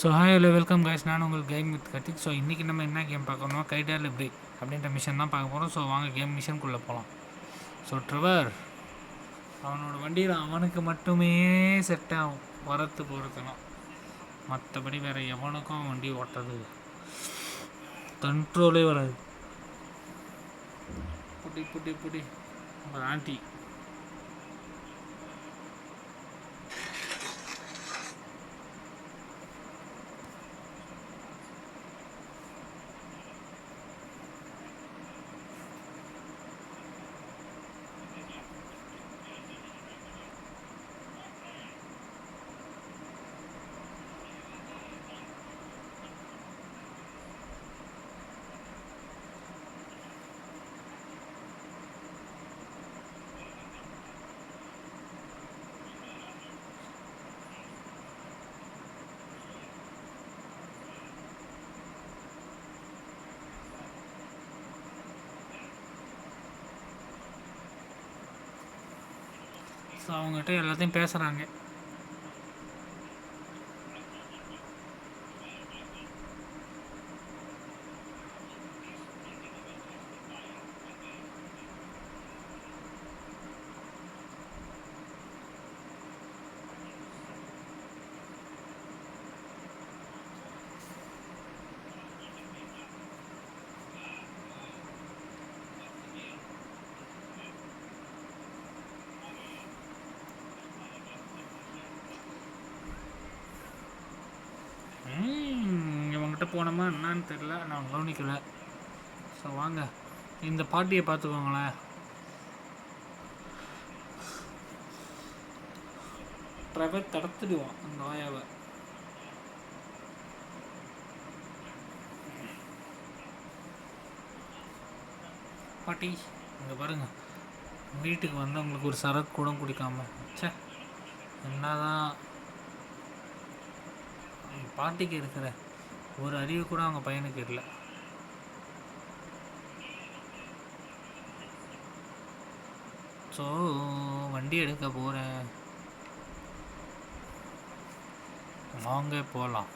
So hi hello welcome guys நான் உங்கள் game with கத்திக் so இன்றைக்கி நம்ம என்ன கேம் பார்க்கணும் கைடால் இப்படி அப்படின்ற மிஷன் தான் பார்க்க போகிறோம் ஸோ வாங்க கேம் மிஷனுக்குள்ளே போகலாம் ஸோ ட்ரிவர் அவனோட வண்டியில் அவனுக்கு மட்டுமே செட் ஆகும் வரத்து போகிறதுலாம் மற்றபடி வேறு எவனுக்கும் வண்டி ஓட்டுறது கண்ட்ரோலே வராது. புடி புடி புடி. ஆண்டி. ஸோ அவங்ககிட்ட எல்லாத்தையும் பேசுகிறாங்க போனோமா என்னான்னு தெரில நான் கவனிக்கல. ஸோ வாங்க. இந்த பாட்டியை பார்த்துக்கோங்களேன் ட்ரைவர் தடுத்துடுவான் அந்த வாயாவை பாட்டி இங்கே பாருங்க. வீட்டுக்கு வந்து உங்களுக்கு ஒரு சரக்கு கூட குடிக்காம. ச்சே என்னதான். பாட்டிக்கு இருக்கிற ஒரு அறிவு கூட அவங்க பையனுக்கு இல்லை. ஸோ வண்டி எடுக்க போகிறேன் வாங்க போகலாம்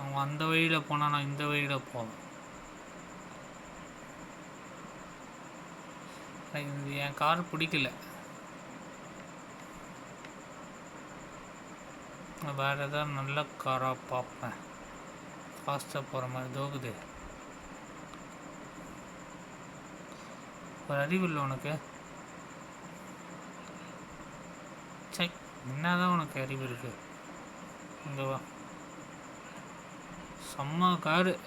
அவன் அந்த வழியில் போனால் நான் இந்த வழியில் போவேன். எனக்கு என் கார் பிடிக்கல. வேறு ஏதாவது நல்ல காராக பார்ப்பேன். ஃபாஸ்ட்டாக போகிற மாதிரி தோகுது ஒரு அறிவு இல்லை உனக்கு? சை என்னதான் உனக்கு அறிவு இருக்கு? இங்கே வா. செம்ம காரு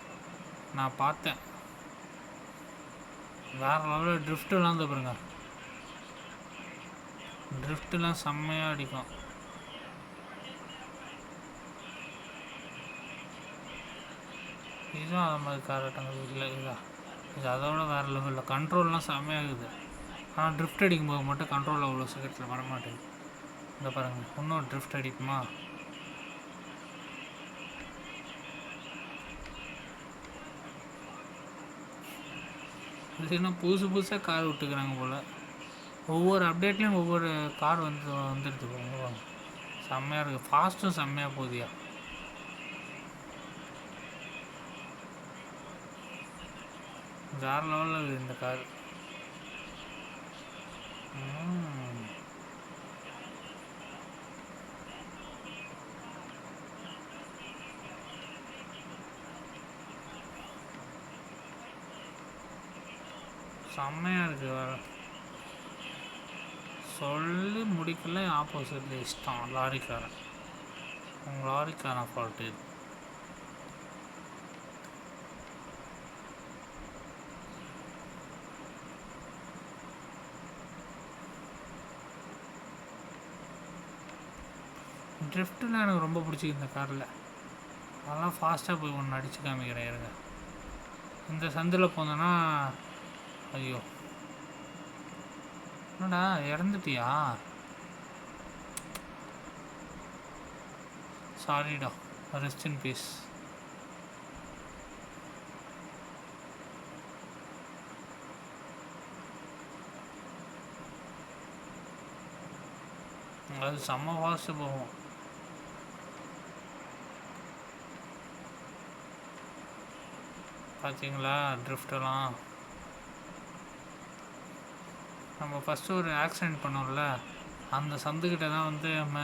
நான் பார்த்தேன். வேறு லெவலில் ட்ரிஃப்ட்டுலாம் வந்து பாருங்க. ட்ரிஃப்ட்டுலாம் செம்மையாக அடிக்கும். இதுவும் அது மாதிரி காரட்டங்கள் இல்லை இதா இது அதோட வேறு லெவலில் கண்ட்ரோல்லாம் செம்மையாகுது. ஆனால் ட்ரிஃப்ட் அடிக்கும்போது மட்டும் கண்ட்ரோல் அவ்வளோ சீக்கிரத்தில் வர மாட்டேங்குது இந்த பாருங்கள் இன்னும் ட்ரிஃப்ட் அடிக்குமா? இது என்ன புதுசு புதுசாக கார் விட்டுக்கிறாங்க போல். ஒவ்வொரு அப்டேட்லேயும் ஒவ்வொரு கார் வந்து வந்துடுது செம்மையாக இருக்குது ஃபாஸ்ட்டும் செம்மையாக போகுதியா? வேறு லெவலில் இருக்குது இந்த கார் செம்மையாக இருக்குது வேறு. சொல்லி முடிக்கல ஆப்போசிட்ல இஷ்டம். லாரிக்காரன். உங்கள் லாரிக்காரன் ஃபால்ட்டு ட்ரிஃப்ட்லாம் எனக்கு ரொம்ப பிடிச்சிருக்கு இந்த காரில். அதெல்லாம் ஃபாஸ்ட்டாக போய் ஒன்று அடித்து காமிக்கிறேன் இருங்க. இந்த சந்தில் போனோன்னா ஐயோ. என்னடா இறந்துட்டியா? சாரிடா ரெஸ்ட் இன் பீஸ் அது செம்ம ஃபாஸ்ட்டு போகும். பார்த்தீங்களா ட்ரிஃப்டெல்லாம் நம்ம ஃபஸ்ட்டு ஒரு ஆக்சிடெண்ட் பண்ணோம்ல அந்த சந்துக்கிட்ட தான் வந்து நம்ம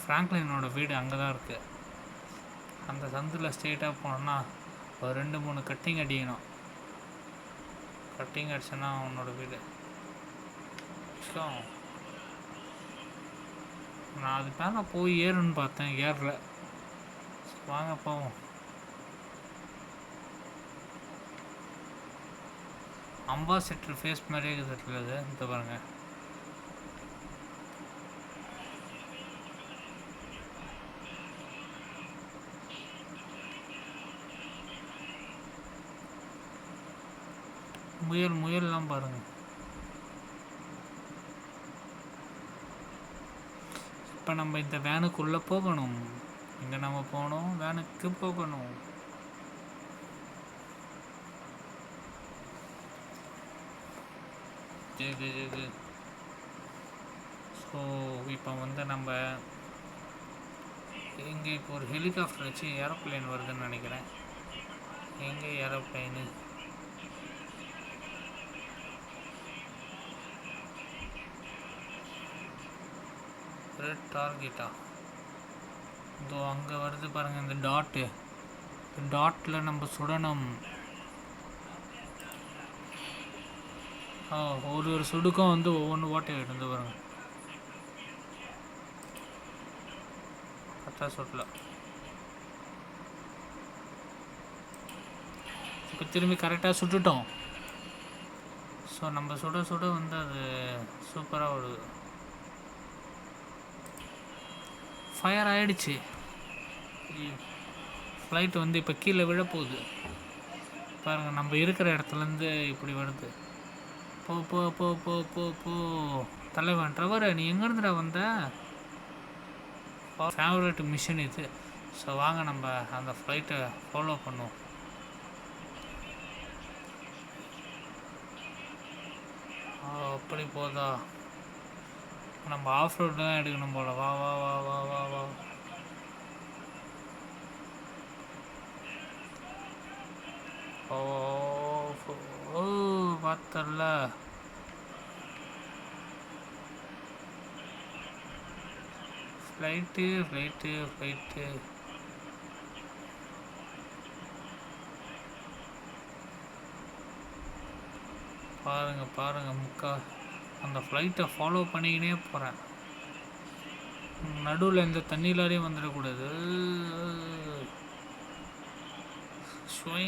ஃப்ராங்க்லினோட வீடு அங்கே தான் இருக்குது அந்த சந்தில் ஸ்ட்ரெயிட்டாக போனோன்னா ஒரு ரெண்டு மூணு கட்டிங் அடிக்கணும். கட்டிங் அடிச்சேன்னா அவனோட வீடு. ஸோ நான் அது மேலே போய் ஏறுன்னு பார்த்தேன். ஏறல. வாங்க போவோம். அம்பாசிட்டர் ஃபேஸ் மாதிரியே இருக்குது இந்த பாருங்க. முயல் முயல்லாம் பாருங்க. இப்போ நம்ம இந்த வேனுக்குள்ளே போகணும். இங்கே நம்ம போகணும் வேனுக்கு போகணும். இது இது ஸோ இப்போ வந்து நம்ம இங்கே இப்போ ஒரு ஹெலிகாப்டர் வச்சு ஏரோப்ளைன் வருதுன்னு நினைக்கிறேன். எங்கே ஏரோப்ளைனு ரெட் டார்கெட்டா இதோ அங்கே வருது பாருங்கள் இந்த டாட்டு டாட்டில் நம்ம சுடணும். ஒரு ஒரு சுடுக்கும் வந்து ஒவ்வொன்று ஓட்டை எடுத்து வருங்க கரெக்டாக சுடல இப்போ திரும்பி கரெக்டாக சுட்டுட்டோம். ஸோ நம்ம சுட சுட வந்து அது சூப்பராக வருது ஃபயர் ஆகிடுச்சு ஃப்ளைட் வந்து இப்போ கீழே விழப்போகுது. பாருங்கள் நம்ம இருக்கிற இடத்துலேருந்து இப்படி வருது. போ போ போ போ போ போ. தலைவன் ட்ரவர் நீ எங்கேருந்துடா வந்த? ஃபேவரட் மிஷன் இது. ஸோ வாங்க நம்ம அந்த ஃப்ளைட்டை ஃபாலோ பண்ணுவோம். அப்படி போதா? நம்ம ஆஃப் ரோட் தான் எடுக்கணும் போல. வா வா வா வா வா வா. ஓ ஓ பார்த்தல ஃப்ளைட்டு ஃப்ளைட்டு ஃப்ளைட்டு பாருங்க பாருங்க முக்கா. அந்த ஃப்ளைட்டை ஃபாலோ பண்ணிக்கினே போகிறேன் நடுவில் எந்த தண்ணியிலாரையும் வந்துடக்கூடாது. ஸ்வை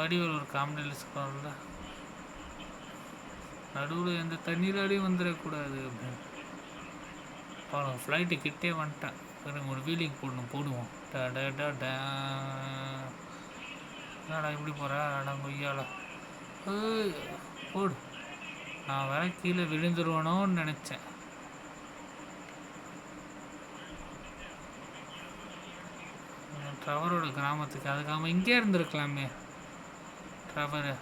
வடிவில் ஒரு காமெடியில் சொல்ல நடுவில் எந்த தண்ணீராலையும் வந்துடக்கூடாது அப்படின்னு. பாருங்க ஃப்ளைட்டு கிட்டே வந்துட்டேன். பாருங்க ஒரு வீலிங் போடணும் போடுவோம். டா டா டா டா. என்னடா இப்படி போகிறா அடா கொய்யால போடு. நான் வேற கீழே விழுந்துருவானோன்னு நினச்சேன். ட்ரவரோட கிராமத்துக்கு அதுக்காக இங்கே இருந்திருக்கலாமே. ட்ரவரு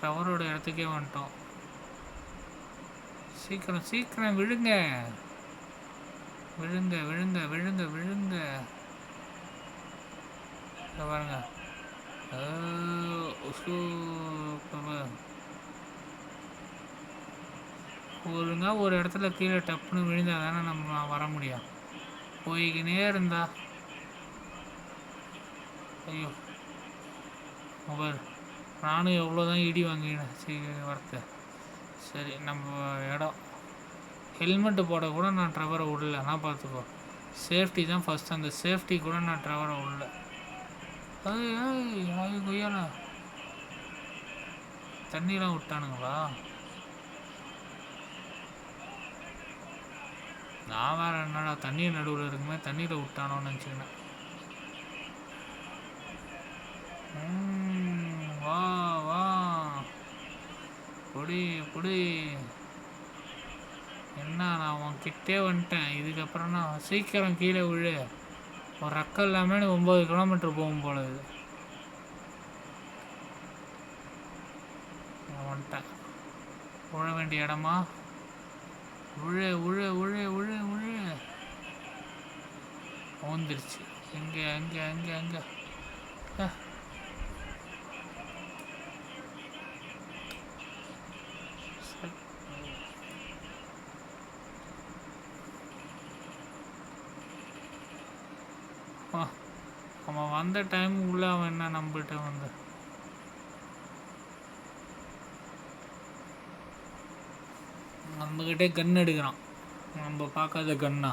ட்ரவரோட இடத்துக்கே வந்துட்டோம். சீக்கிரம் சீக்கிரம் விழுங்க. விழுங்க விழுங்க விழுங்க விழுங்க. பாருங்க. ஒழுங்காக ஒழுங்கா ஒரு இடத்துல கீழே டப்புன்னு விழுந்தா தானே நம்ம வர முடியும். போய்கினே இருந்தால் ஐயோ. மொபைல் நானும் எவ்வளோ தான் இடி வாங்கினேன். சரி வரத்த. சரி நம்ம இடம். ஹெல்மெட்டு போட கூட நான் ட்ரவரை விடல. நான் பார்த்துக்கோ சேஃப்டி தான் ஃபஸ்ட் அந்த சேஃப்டி கூட நான் ட்ரவரை விடல. அது ஏய் கொய்யால. தண்ணிலாம் விட்டானுங்களா? நான் வேறு என்னடா தண்ணி நடுவில் இருக்குமே தண்ணியில் விட்டானோன்னு நினச்சிக்கினேன். வா வா. கொடி புடி என்ன நான் உன்கிட்டே வந்துட்டேன். இதுக்கப்புறம் நான் சீக்கிரம் கீழே விழு. ஒரு ரக்கம் இல்லாமல் ஒம்பது கிலோமீட்டர் போகும் போல இது. வந்துட்டேன். உழ வேண்டிய இடமா? உழ உழு உழு உழு உழு ஓந்துருச்சு எங்கே அங்கே அங்கே அங்கே அந்த டைம் உள்ள அவன் என்ன நம்மகிட்ட வந்து? நம்மக்கிட்டே கன் எடுக்கிறான். நம்ம பார்க்காத கன்னா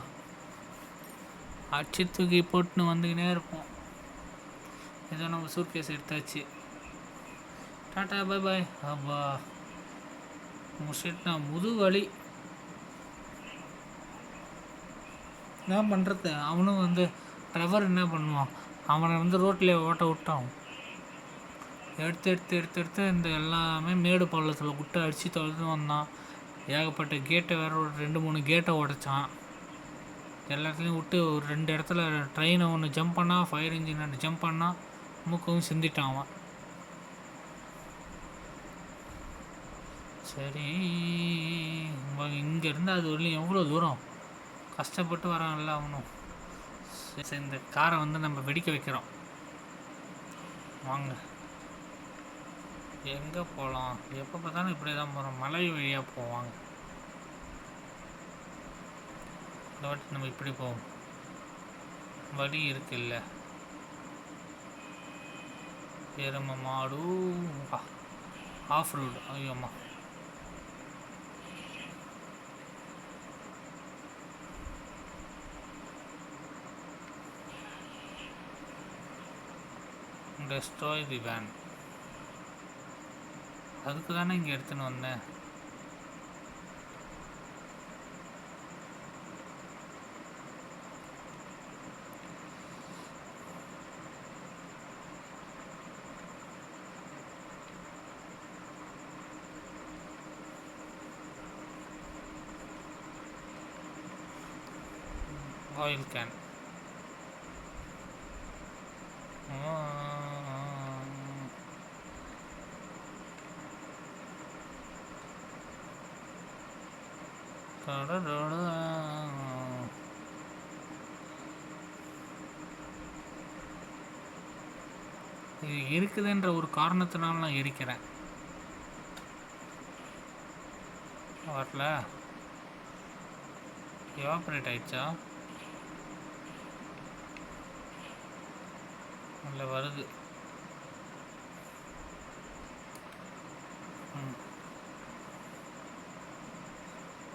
அடிச்சு தூக்கி போட்டுன்னு வந்துக்கினே இருப்போம். ஏதோ நம்ம சூட்கேஸ் எடுத்தாச்சு. டாட்டா பை பாய் அப்பா. முடிச்சிட்டு நான் முது வலி. என்ன பண்ணுறது அவனும் வந்து ட்ரெவர் என்ன பண்ணுவான்? அவனை வந்து ரோட்டில் ஓட்ட விட்டான். எடுத்து எடுத்து எடுத்து எடுத்து இந்த எல்லாமே மேடு பள்ளத்தில் விட்டு அடித்து தொலைத்து வந்தான். ஏகப்பட்ட கேட்டை வேறு ஒரு ரெண்டு மூணு கேட்டை உடைச்சான். எல்லாத்துலேயும் விட்டு ஒரு ரெண்டு இடத்துல ட்ரெயினை ஒன்று ஜம்ப் பண்ணால் ஃபயர் இன்ஜின் ஒன்று ஜம்ப் பண்ணால் மூக்கவும் சிந்திட்டான் அவன். சரி இங்கேருந்து அது வரலையும் எவ்வளோ தூரம்? கஷ்டப்பட்டு வரான்ல அவனும். சரி சரி, இந்த காரை வந்து நம்ம வெடிக்க வைக்கிறோம். வாங்க. எங்கே போகலாம் எப்போ பார்த்தாலும் இப்படியே தான் போகிறோம் மலை வழியாக போவாங்க இந்த வாட்டி நம்ம இப்படி போவோம். வழி இருக்குல்ல. எரும மாடு. Off road. ஐயோம்மா destroy the van அதுக்கு தானே இங்கே எடுத்துன்னு வந்தேன் ஆயில் கேன் இது இருக்குதுன்ற ஒரு காரணத்தினால நான் எரிக்கிறேன். வரல எவாப்ரேட் ஆயிடுச்சா? இல்லை வருது.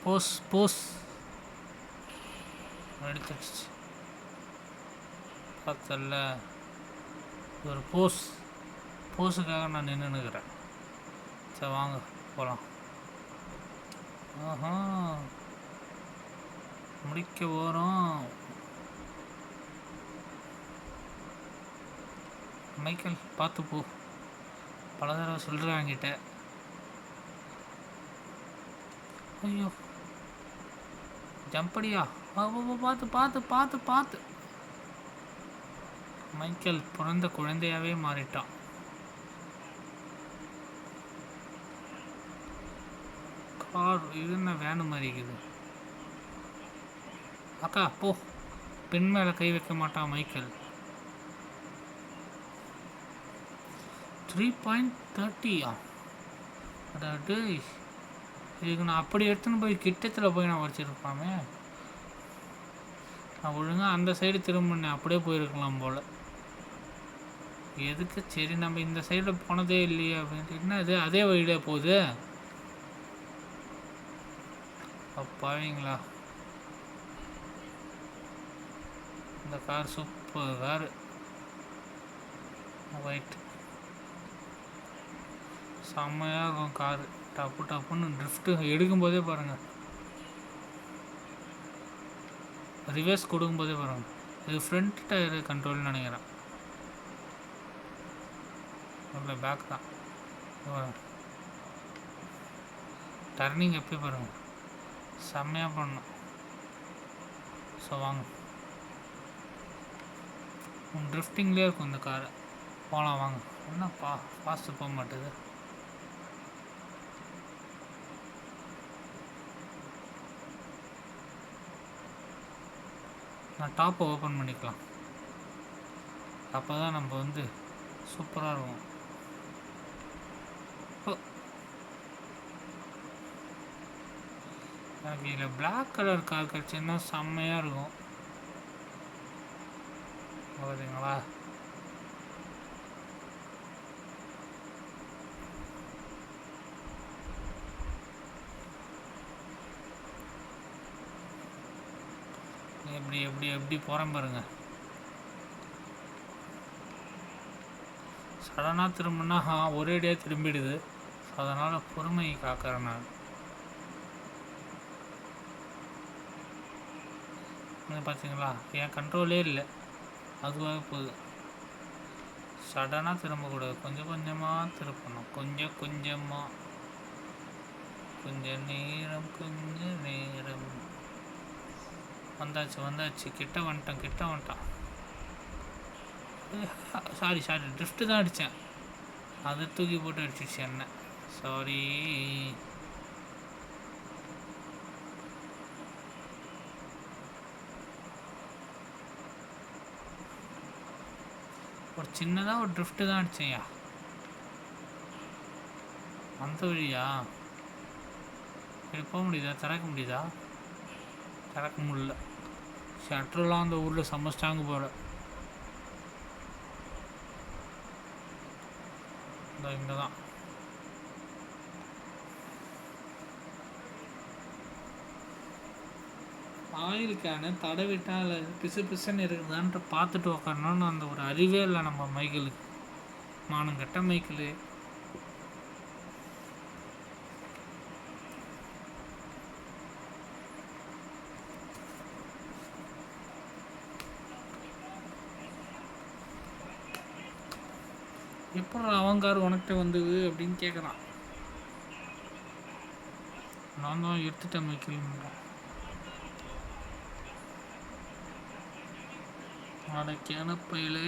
போஸ் போஸ். எடுத்துடுச்சு. பார்த்தல ஒரு போஸ். போஸுக்காக நான் நின்றுனுக்குறேன் சரி வாங்க போகலாம் ஆஹா. முடிக்க போகிறோம் மைக்கேல் பார்த்து போ. பல தடவை சொல்கிறேன் என்கிட்ட ஐயோ. ஜம்படியா பார்த்து பார்த்து பார்த்து பார்த்து. மைக்கேல் பிறந்த குழந்தையாவே மாறிட்டான். கார் இது என்ன வேனு மாதிரி இருக்குது அக்கா போ. பெண் மேலே கை வைக்க மாட்டான் மைக்கேல் த்ரீ பாயிண்ட் தேர்ட்டியா அதாவது இதுக்கு நான் அப்படி எடுத்துன்னு போய் கிட்டத்தில் போய் நான் வச்சுருப்பாமே. நான் ஒழுங்காக அந்த சைடு திரும்பினேன் அப்படியே போயிருக்கலாம் போல். எதுக்கு? சரி நம்ம இந்த சைடில் போனதே இல்லையே அப்படின்ட்டு. என்ன இது? அதே வழியிலே போகுது? அப்பாவீங்களா இந்த கார் சூப்பர் கார் ஒயிட் செம்மையாக இருக்கும் காரு டாப்பு டாப்புன்னு ட்ரிஃப்ட்டு எடுக்கும்போதே பாருங்கள் ரிவர்ஸ் கொடுக்கும்போதே பாருங்கள் இது ஃப்ரண்ட் டயர் கண்ட்ரோல்னு நினைக்கிறேன். இல்லை பேக் தான். டர்னிங் எப்படி பாருங்கள் செம்மையாக பண்ணும் ஸோ வாங்க. ட்ரிஃப்டிங்லேயே இருக்கும் இந்த காரு போகலாம் வாங்க. என்ன பா ஃபாஸ்ட்டு போக மாட்டேது. நான் டாப்பை ஓப்பன் பண்ணிக்கலாம். அப்போ தான் நம்ம வந்து சூப்பராக இருக்கும். எனக்கு இதில் பிளாக் கலர் கார் கிடச்சுன்னா செம்மையாக இருக்கும். பார்த்தீங்களா இப்படி எப்படி எப்படி போகிறேன் பாருங்க. சடனாக திரும்பினா ஒரேடியாக திரும்பிடுது. அதனால் பொறுமையை காக்கிறேன் நான். பார்த்தீங்களா என் கண்ட்ரோலே இல்லை. அதுவாக போகுது. சடனாக திரும்பக்கூடாது. கொஞ்சம் கொஞ்சமாக திருப்பணும். கொஞ்சம் கொஞ்சமாக கொஞ்சம் நேரம் கொஞ்சம் நேரம். வந்தாச்சு வந்தாச்சு. கிட்ட வந்துட்டான் கிட்ட வந்துட்டான். சாரி சாரி ட்ரிஃப்ட்டு தான் அடித்தேன் அதை தூக்கி போட்டு அடிச்சிருச்சு என்ன? சாரி ஒரு சின்னதாக ஒரு ட்ரிஃப்ட்டு தான் அடிச்சேன்யா. அந்த வழியா? போக முடியுதா? திறக்க முடியுதா? திறக்க முடியல. ஷட்டர்லாம் அந்த ஊரில் சமைச்சிட்டாங்க போகிற இந்த இங்கே தான் ஆயில் தடவிட்டால் தடவிட்டா இல்லை பிசு பிசுன்னு இருக்குதான்ட்டு பார்த்துட்டு உக்காரணும்னு அந்த ஒரு அறிவே இல்லை நம்ம மைக்கிளுக்கு மானங்கட்ட மைக்கிளு எப்படி அவன் கார் உனக்கிட்ட வந்தது அப்படின்னு கேட்குறான் நான் தான் எடுத்துட்டேன் மைக்கிள்ன்றான் அட பயிலு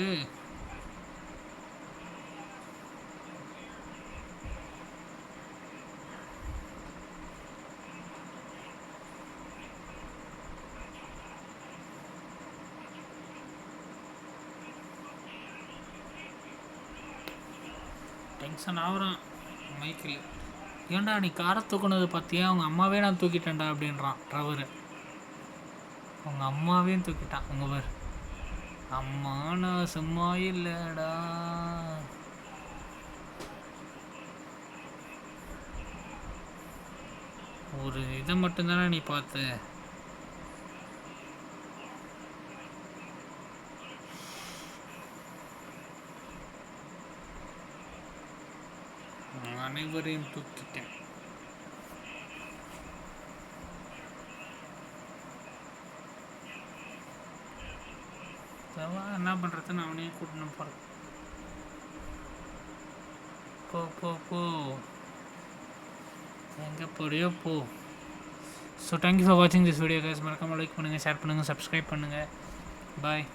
டென்ஷன் ஆகிறான் மைக்கில் ஏன்டா நீ காரை தூக்குனது பார்த்தியா அவங்க அம்மாவே நான் தூக்கிட்டேன்டா அப்படின்றான் ட்ரவரு அவங்க அம்மாவையும் தூக்கிட்டான். அவங்க பேர். அம்மா நான் சும்மா இல்லைடா. ஒரு இதை மட்டும்தானே நீ பார்த்த? அனைவரையும் தூக்கிட்டேன். என்ன பண்ணுறதுன்னு அவனையும் கூட்டணும் போகிறேன் போ போ போ. எங்கே போறியோ போ. ஸோ தேங்க்யூ ஃபார் வாட்சிங் திஸ் வீடியோ கேஸ் மறக்காமல் லைக் பண்ணுங்கள் ஷேர் பண்ணுங்கள் சப்ஸ்கிரைப் பண்ணுங்கள் பாய்